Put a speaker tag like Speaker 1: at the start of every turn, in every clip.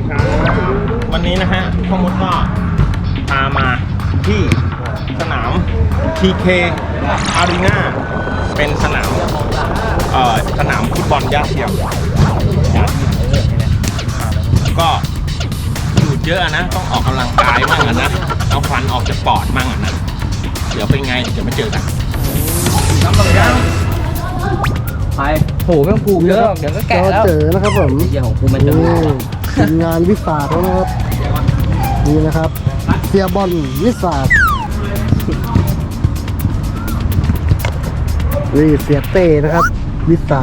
Speaker 1: ดีครับ วันนี้นะฮะพ่อมดก็พามาที่สนาม TK Arena เป็นสนามเอ่อสนามฟุตบอลย่าเทียมก็อยู่เยอะนะต้องออกกำลังกายมั่งอะนะเอาฟันออกจากปอดมั่งอะนะเดี๋ยวเป็นไงเดี๋ยวมาเจอกันน้ำมันยัง
Speaker 2: ไปโหแม่งผูกเยอะ เดี๋ยวก็แกะแล้ว
Speaker 3: เจอนะครับผม
Speaker 2: เดี๋ยวของกูมันจะ
Speaker 3: นี่ ทีมงานวิสาแล้วนะครับนี่นะครับ เสียบอลวิสานี่เสียเต้นะครับ วิสา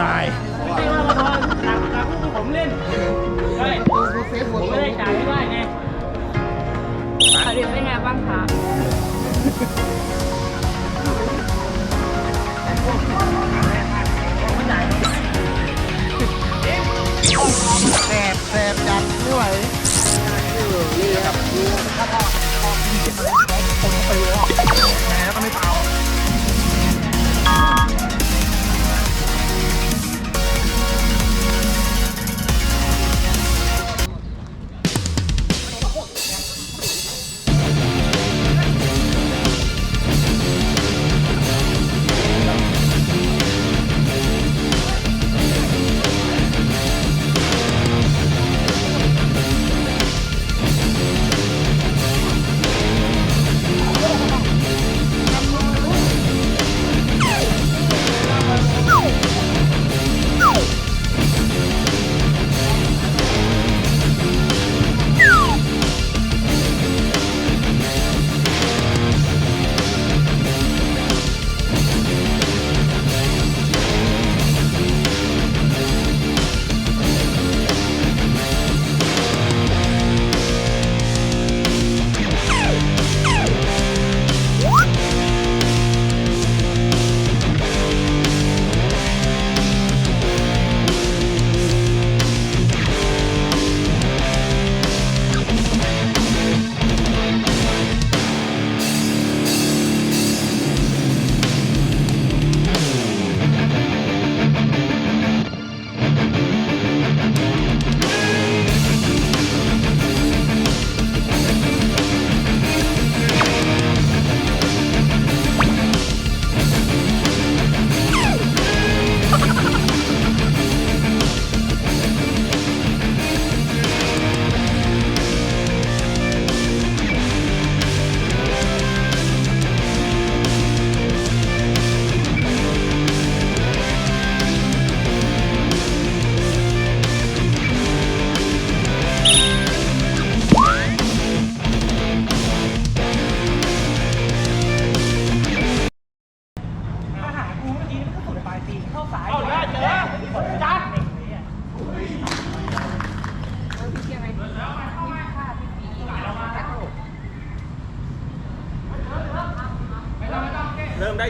Speaker 1: ตาย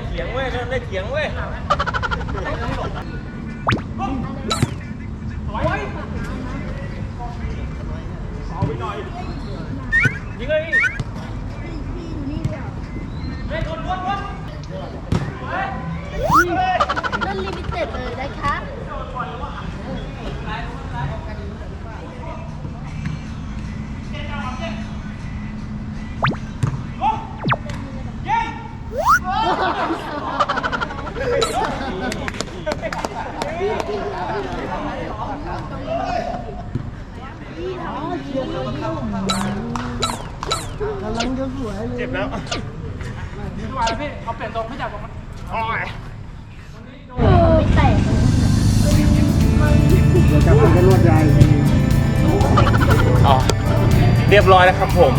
Speaker 4: เริ่
Speaker 3: มได้
Speaker 4: เถี
Speaker 1: ยงเว้ยเริ่มได้เถียงเว้ย
Speaker 4: ที่วายพี่เขาเปลี่ยนตรงไม่จับตรงมัน
Speaker 1: โอ้ย
Speaker 5: ไม่แตก
Speaker 1: อ๋อเรียบร้อยแล้วครับผม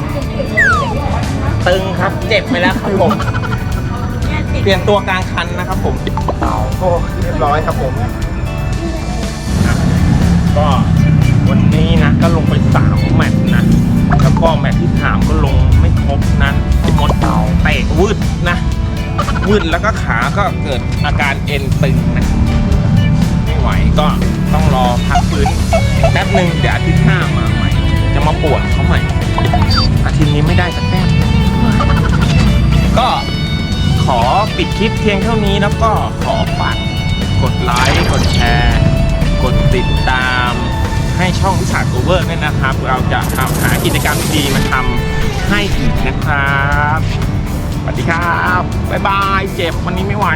Speaker 1: ตึงครับเจ็บไปแล้วครับผม เปลี่ยนตัวกลางคันนะครับผมโอ้เรียบร้อยครับผมก็วันนี้นะก็ลงไปสามแมตช์นะ แล้วก็แมตช์ที่สามก็ลงไม่ครบนะ ตะวืดนะวืดแล้วก็ขาก็เกิดอาการเอ็นตึงนะไม่ไหวก็ต้องรอพักฟื้นแป๊บหนึ่งเดี๋ยวอาทิตย์หน้ามาใหม่ จะมาปวดเขาใหม่ อาทิตย์นี้ไม่ได้สักแต้มก็ขอปิดคลิปเพียงเท่านี้แล้วก็ขอฝากกดไลค์กดแชร์ กดติดตามให้ช่องวิสาโกเวอร์ด้วยนะครับ เราจะทำหากิจกรรมดีๆมาทำให้อีกนะครับ สวัสดีครับ บ๊ายบาย เจ็บวันนี้ไม่ไหว